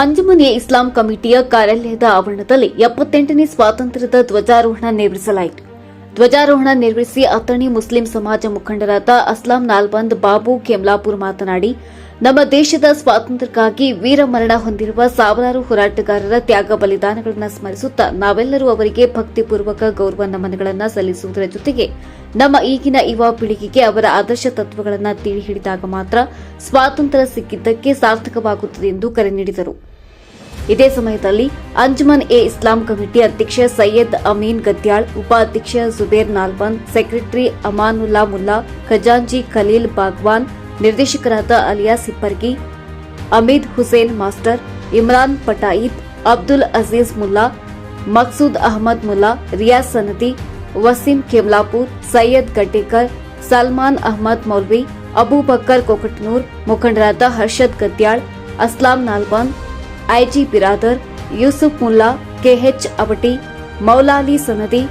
ಅಂಜುಮನೆ ಇಸ್ಲಾಂ ಕಮಿಟಿಯ ಕಾರ್ಯಾಲಯದ ಆವರಣದಲ್ಲಿ ಎಪ್ಪತ್ತೆಂಟನೇ ಸ್ವಾತಂತ್ರ್ಯದ ಧ್ವಜಾರೋಹಣ ನೆರವೇರಿಸಲಾಯಿತು. ಧ್ವಜಾರೋಹಣ ನಿರ್ವಹಿಸಿ ಅಥಣಿ ಮುಸ್ಲಿಂ ಸಮಾಜ ಮುಖಂಡರಾದ ಅಸ್ಲಾಂ ನಾಲ್ಬಂದ್ ಬಾಬು ಕೆಮ್ಲಾಪುರ್ ಮಾತನಾಡಿ ನಮ್ಮ ದೇಶದ ಸ್ವಾತಂತ್ರ್ಯಕ್ಕಾಗಿ ವೀರಮರಣ ಹೊಂದಿರುವ ಸಾವಿರಾರು ಹೋರಾಟಗಾರರ ತ್ಯಾಗ ಬಲಿದಾನಗಳನ್ನು ಸ್ಮರಿಸುತ್ತಾ ನಾವೆಲ್ಲರೂ ಅವರಿಗೆ ಭಕ್ತಿಪೂರ್ವಕ ಗೌರವ ನಮನಗಳನ್ನು ಸಲ್ಲಿಸುವುದರ ಜೊತೆಗೆ ನಮ್ಮ ಈಗಿನ ಯುವ ಪೀಳಿಗೆಗೆ ಅವರ ಆದರ್ಶ ತತ್ವಗಳನ್ನು ತಿಳಿ ಹಿಡಿದಾಗ ಮಾತ್ರ ಸ್ವಾತಂತ್ರ್ಯ ಸಿಕ್ಕಿದ್ದಕ್ಕೆ ಸಾರ್ಥಕವಾಗುತ್ತದೆ ಎಂದು ಕರೆ ನೀಡಿದರು. ಇದೇ ಸಮಯದಲ್ಲಿ ಅಂಜುಮನ್ ಎ ಇಸ್ಲಾಂ ಕಮಿಟಿ ಅಧ್ಯಕ್ಷ ಸೈಯದ್ ಅಮೀನ್ ಗದ್ಯಾಳ್, ಉಪಾಧ್ಯಕ್ಷ ಜುಬೇರ್ ನಾಲ್ವಾನ್, ಸೆಕ್ರೆಟರಿ ಅಮಾನುಲ್ಲಾ ಮುಲ್ಲಾ ಖಜಾಂಜಿ ಖಲೀಲ್ ಬಾಗ್ವಾನ್ ನಿರ್ದೇಶಕರಾದ ಅಲಿಯಾ ಸಿಪ್ಪರ್ಗಿ ಅಮೀದ್ ಹುಸೇನ್ ಮಾಸ್ಟರ್ ಇಮ್ರಾನ್ ಪಟಾಯಿತ್ ಅಬ್ದುಲ್ ಅಜೀಜ್ ಮುಲ್ಲಾ ಮಕ್ಸೂದ್ ಅಹಮದ್ ಮುಲ್ಲಾ ರಿಯಾಜ್ ಸನದಿ ವಸೀಂ ಕೆಮ್ಲಾಪುರ್ ಸೈಯದ್ ಗಡ್ಡೇಕರ್ ಸಲ್ಮಾನ್ ಅಹಮದ್ ಮೌಲ್ವಿ ಅಬೂಬಕ್ಕರ್ ಕೊಕಟ್ನೂರ್ ಮುಖಂಡರಾದ ಹರ್ಷದ್ ಗದ್ಯಾಳ್ ಅಸ್ಲಾಂ ನಾಲ್ಬಾನ್ ಐಜಿ ಬಿರಾದರ್ ಯೂಸುಫ್ ಮುಲ್ಲಾ ಕೆಎಚ್ ಅವಟಿ ಮೌಲಾಲಿ ಸನದಿ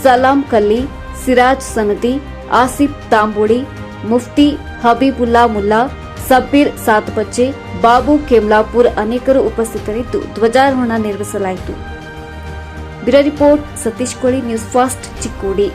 ಸಲಾಂ ಕಲ್ಲಿ ಸಿರಾಜ್ ಸನದಿ ಆಸಿಫ್ ತಾಂಬುಡಿ ಮುಫ್ತಿ ಹಬೀಬುಲ್ಲಾ ಮುಲ್ಲಾ, ಸಬ್ಬೀರ್ ಸಾತ್ಪಚ್ಚೆ ಬಾಬು ಕೆಮ್ಲಾಪುರ್ ಅನೇಕರು ಉಪಸ್ಥಿತರಿದ್ದು ಧ್ವಜಾರೋಹಣ ನಿರ್ವಹಿಸಲಾಯಿತು. ಬ್ಯೂರೋ ರಿಪೋರ್ಟ್ ಸತೀಶ್ ಕೋಳಿ, ನ್ಯೂಸ್ ಫಾಸ್ಟ್ ಚಿಕ್ಕೋಡಿ.